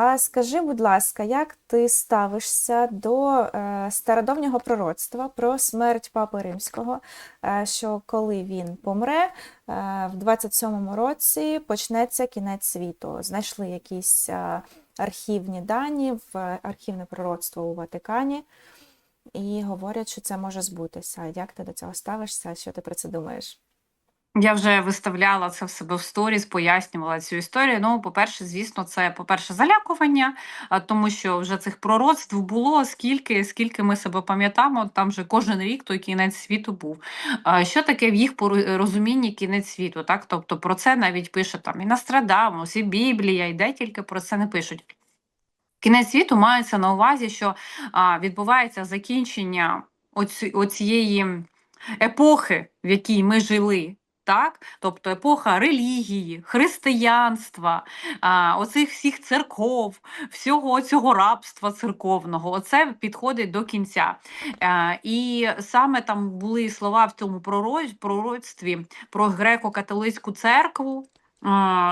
А скажи, будь ласка, як ти ставишся до е, стародавнього пророцтва про смерть Папи Римського, е, що коли він помре, е, в 27-му році почнеться кінець світу? Знайшли якісь архівні дані в архівне пророцтво у Ватикані і говорять, що це може збутися. Як ти до цього ставишся? Що ти про це думаєш? Я вже виставляла це в себе в сторіс, пояснювала цю історію. Ну, по-перше, звісно, це по-перше, залякування, тому що вже цих пророцтв було скільки, скільки ми себе пам'ятаємо, там вже кожен рік той кінець світу був. Що таке в їх розумінні кінець світу? Так, тобто про це навіть пише там і Нострадамус, і Біблія, і де тільки про це не пишуть. Кінець світу мається на увазі, що відбувається закінчення оці, оцієї епохи, в якій ми жили. Так, тобто епоха релігії, християнства, оцих всіх церков, всього цього рабства церковного, оце підходить до кінця. Е, і саме там були слова в цьому пророцтві про греко-католицьку церкву.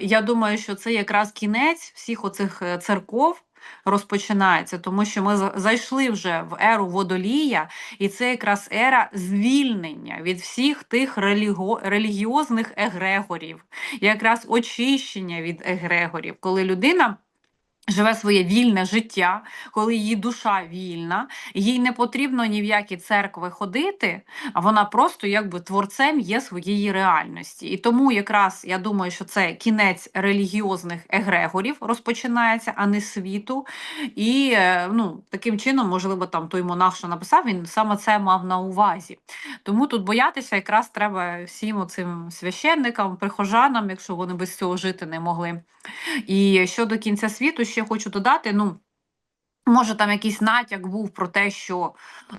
Я думаю, що це якраз кінець всіх оцих е, церков розпочинається, тому що ми зайшли вже в еру водолія, і це якраз ера звільнення від всіх тих реліго- релігіозних егрегорів, якраз очищення від егрегорів, коли людина. Живе своє вільне життя, коли її душа вільна, їй не потрібно ні в які церкви ходити, а вона просто якби творцем є своєї реальності. І тому якраз я думаю, що це кінець релігіозних егрегорів розпочинається, а не світу. І е, ну, таким чином, можливо, там той монах, що написав, він саме це мав на увазі. Тому тут боятися якраз треба всім оцим священникам, прихожанам, якщо вони без цього жити не могли. І щодо кінця світу, ще хочу додати: ну. Може, там якийсь натяк був про те, що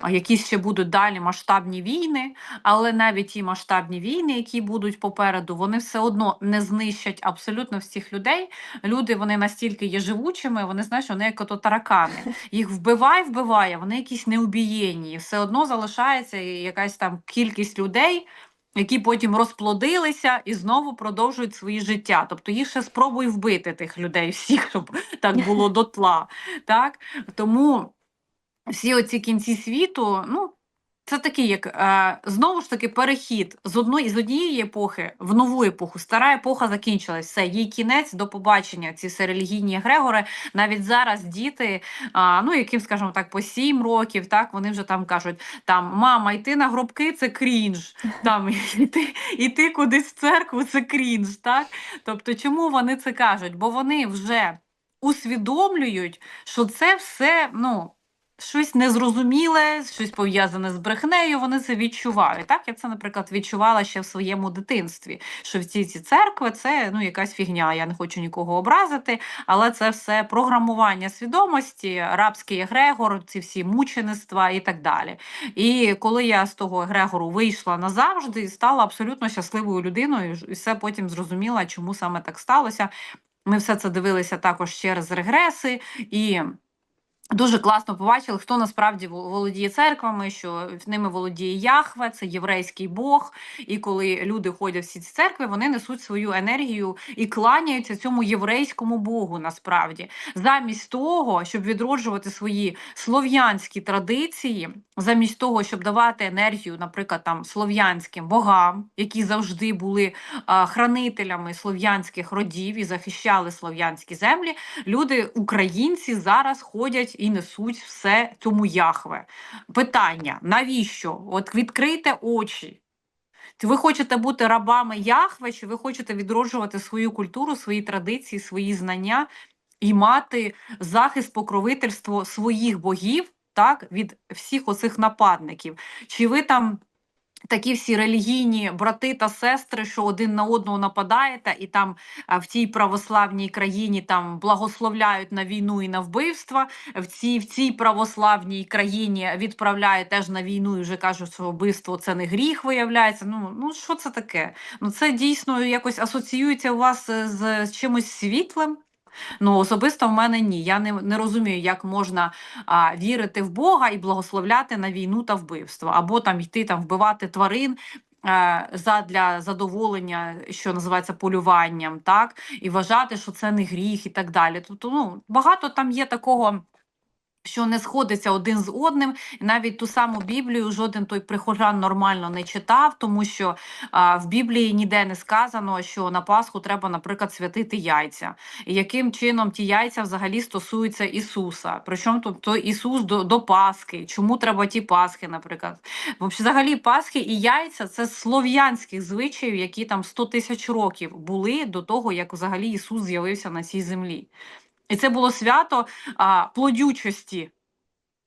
якісь ще будуть далі масштабні війни, але навіть ті масштабні війни, які будуть попереду, вони все одно не знищать абсолютно всіх людей. Люди вони настільки є живучими, вони знаєш, вони як ото таракани. Їх вбивай, вбиває, вони якісь неубієнні. Все одно залишається якась там кількість людей, які потім розплодилися і знову продовжують свої життя. Тобто їх ще спробуй вбити тих людей, всіх, щоб так було дотла. Так? Тому всі оці кінці світу, ну. Це такий, як е, знову ж таки перехід з одної з однієї епохи в нову епоху. Стара епоха закінчилась. Все, їй кінець до побачення. Ці все релігійні егрегори. Навіть зараз діти, ну яким, скажімо так, по сім років, так вони вже там кажуть: там мама, йти на гробки це крінж. Там іти, іти кудись в церкву, це крінж. Так? Тобто, чому вони це кажуть? Бо вони вже усвідомлюють, що це все, ну. Щось незрозуміле, щось пов'язане з брехнею, вони це відчувають. Так, я це, наприклад, відчувала ще в своєму дитинстві, що всі ці церкви це ну, якась фігня. Я не хочу нікого образити, але це все програмування свідомості, рабський егрегор, ці всі мучеництва і так далі. І коли я з того егрегору вийшла назавжди, стала абсолютно щасливою людиною, і все потім зрозуміла, чому саме так сталося. Ми все це дивилися також через регреси і. Дуже класно побачили, хто насправді володіє церквами, що ними володіє Яхве, це єврейський Бог. І коли люди ходять всі ці церкви, вони несуть свою енергію і кланяються цьому єврейському Богу. Насправді, замість того, щоб відроджувати свої слов'янські традиції, замість того, щоб давати енергію, наприклад, там слов'янським богам, які завжди були а, хранителями слов'янських родів і захищали слов'янські землі, люди, українці, зараз ходять і несуть все цьому Яхве. Питання: навіщо? От відкрийте очі. Чи ви хочете бути рабами Яхве, чи ви хочете відроджувати свою культуру, свої традиції, свої знання і мати захист, покровительство своїх богів так, від всіх оцих нападників? Чи ви там такі всі релігійні брати та сестри, що один на одного нападаєте, і там в тій православній країні там благословляють на війну і на вбивства. В цій в цій православній країні відправляють теж на війну і вже кажуть, що вбивство це не гріх, виявляється. Ну ну що це таке? Ну це дійсно якось асоціюється у вас е, з чимось світлим. Ну, особисто в мене ні. Я не, не розумію, як можна а, вірити в Бога і благословляти на війну та вбивство, або там йти там вбивати тварин е, задля задоволення, що називається полюванням, так, і вважати, що це не гріх і так далі. Тобто, ну, багато там є такого. Що не сходиться один з одним, і навіть ту саму Біблію жоден той прихожан нормально не читав, тому що а, в Біблії ніде не сказано, що на Пасху треба, наприклад, святити яйця. І яким чином ті яйця взагалі стосуються Ісуса? Причому тут то Ісус до, до Пасхи? Чому треба ті Пасхи, наприклад? Взагалі, Пасхи і яйця це слов'янських звичаїв, які там 100 тисяч років були до того, як взагалі Ісус з'явився на цій землі. І це було свято а, плодючості.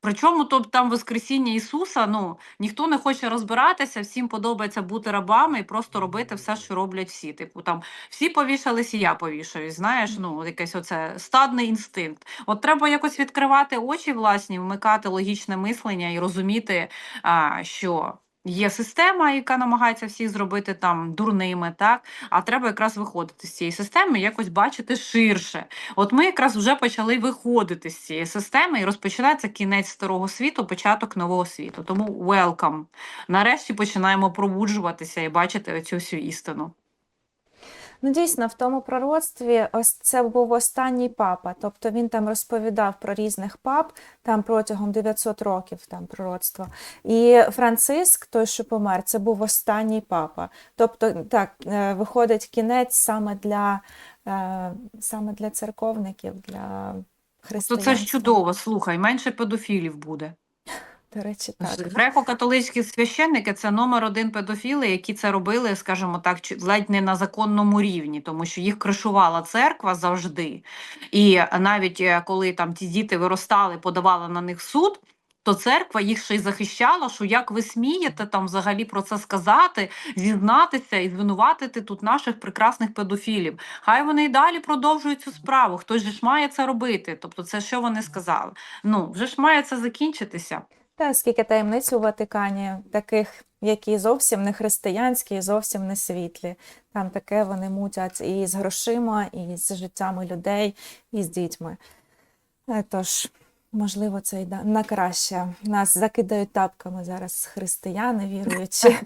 Причому то там Воскресіння Ісуса, ну ніхто не хоче розбиратися, всім подобається бути рабами і просто робити все, що роблять всі. Типу там всі повішались, і я повішаюсь. Знаєш, ну якесь оце стадний інстинкт. От треба якось відкривати очі власні, вмикати логічне мислення і розуміти, а, що. Є система, яка намагається всіх зробити там дурними, так а треба якраз виходити з цієї системи, якось бачити ширше. От ми якраз вже почали виходити з цієї системи, і розпочинається кінець старого світу, початок нового світу. Тому welcome. Нарешті починаємо пробуджуватися і бачити цю всю істину. Ну, дійсно, в тому пророцтві ось це був останній папа. Тобто він там розповідав про різних пап там протягом 900 років там пророцтво. І Франциск, той, що помер, це був останній папа. Тобто, так, е, виходить кінець саме для, е, саме для церковників, для То це ж чудово. Слухай, менше педофілів буде. До речі, так. Греко-католицькі священники це номер один педофіли, які це робили, скажімо так, ледь не на законному рівні, тому що їх кришувала церква завжди. І навіть е, коли там ті діти виростали, подавали на них суд. То церква їх ще й захищала, що як ви смієте там взагалі про це сказати, зізнатися і звинуватити тут наших прекрасних педофілів. Хай вони і далі продовжують цю справу. Хтось же ж має це робити. Тобто, це що вони сказали? Ну вже ж має це закінчитися. Та скільки таємниць у Ватикані, таких, які зовсім не християнські, і зовсім не світлі. Там таке вони мутять і з грошима, і з життями людей, і з дітьми. Е, Тож, можливо, це йде на краще. Нас закидають тапками зараз християни, віруючи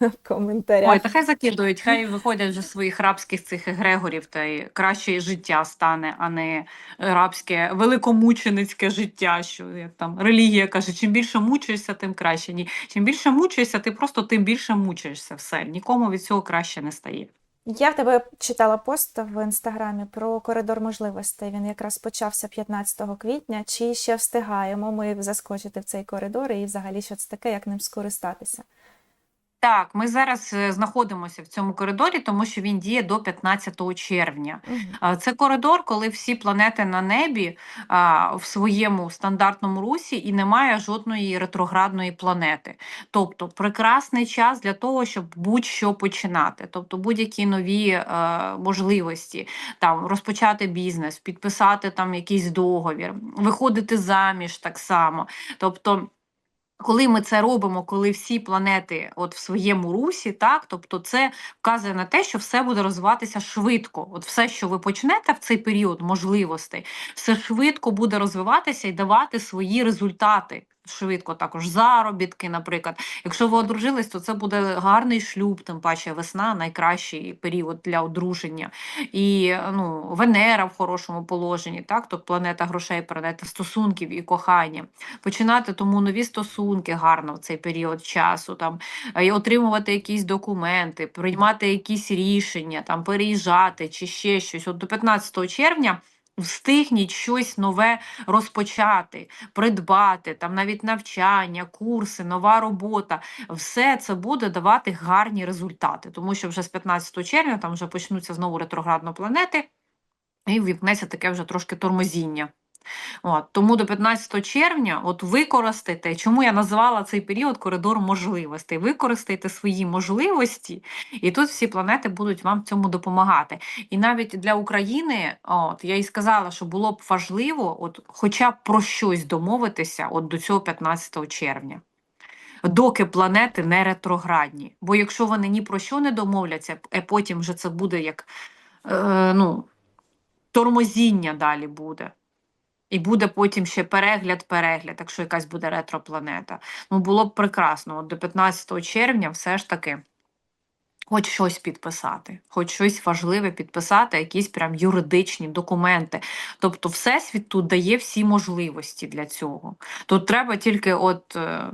в коментарях. Ой, та хай закидують, хай виходять вже своїх рабських цих егрегорів, та й краще життя стане, а не рабське, великомученицьке життя. Що як там релігія каже, чим більше мучаєшся, тим краще. Ні, чим більше мучаєшся, ти просто тим більше мучаєшся. Все нікому від цього краще не стає. Я в тебе читала пост в інстаграмі про коридор можливостей. Він якраз почався 15 квітня. Чи ще встигаємо ми заскочити в цей коридор і взагалі що це таке, як ним скористатися? Так, ми зараз е, знаходимося в цьому коридорі, тому що він діє до 15 червня. А, Це коридор, коли всі планети на небі а, в своєму стандартному русі і немає жодної ретроградної планети. Тобто прекрасний час для того, щоб будь-що починати, тобто будь-які нові е, можливості, там розпочати бізнес, підписати там якийсь договір, виходити заміж так само. Тобто. Коли ми це робимо, коли всі планети от в своєму русі, так тобто це вказує на те, що все буде розвиватися швидко. От все, що ви почнете в цей період можливостей, все швидко буде розвиватися і давати свої результати. Швидко також заробітки, наприклад. Якщо ви одружились, то це буде гарний шлюб, тим паче весна найкращий період для одруження. І ну, Венера в хорошому положенні, так, тобто планета грошей, планета стосунків і кохання. Починати тому нові стосунки гарно в цей період часу, там і отримувати якісь документи, приймати якісь рішення, там переїжджати чи ще щось. От до 15 червня. Встигніть щось нове розпочати, придбати, там навіть навчання, курси, нова робота. Все це буде давати гарні результати, тому що вже з 15 червня там вже почнуться знову ретроградно планети, і ввімкнеться таке вже трошки тормозіння. От, тому до 15 червня от використайте, чому я назвала цей період коридор можливостей. Використайте свої можливості, і тут всі планети будуть вам в цьому допомагати. І навіть для України, от я і сказала, що було б важливо, от, хоча б про щось домовитися от до цього 15 червня. Доки планети не ретроградні. Бо якщо вони ні про що не домовляться, а потім вже це буде як е, ну, тормозіння далі буде. І буде потім ще перегляд, перегляд, якщо якась буде ретропланета. Ну було б прекрасно. От до 15 червня все ж таки Хоч щось підписати, хоч щось важливе підписати, якісь прям юридичні документи. Тобто, Всесвіт тут дає всі можливості для цього. Тут треба тільки от е,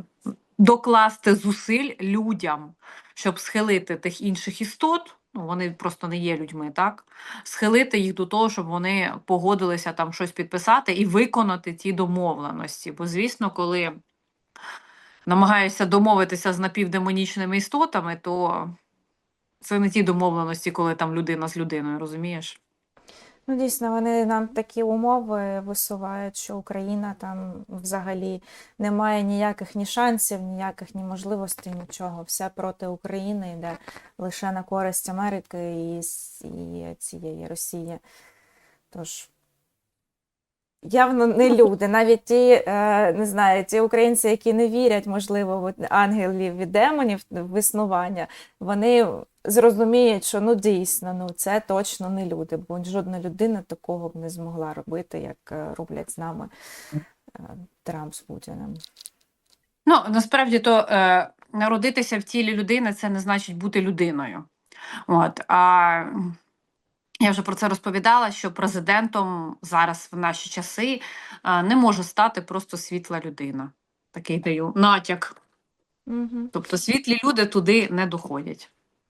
докласти зусиль людям, щоб схилити тих інших істот. Ну, вони просто не є людьми, так? Схилити їх до того, щоб вони погодилися там щось підписати і виконати ті домовленості. Бо, звісно, коли намагаєшся домовитися з напівдемонічними істотами, то це не ті домовленості, коли там людина з людиною, розумієш? Ну, дійсно, вони нам такі умови висувають, що Україна там взагалі не має ніяких ні шансів, ніяких ні можливостей, нічого. Все проти України йде лише на користь Америки і, і цієї Росії. Тож. Явно не люди, навіть ті, е, не знаю, ті українці, які не вірять, можливо, в ангелів і демонів в існування, вони зрозуміють, що ну дійсно, ну це точно не люди, бо жодна людина такого б не змогла робити, як е, роблять з нами е, Трамп з Путіним. Ну, насправді то народитися в тілі людини це не значить бути людиною. От, а я вже про це розповідала, що президентом зараз в наші часи е, не може стати просто світла людина. Такий даю натяк. Угу. Тобто світлі люди туди не доходять.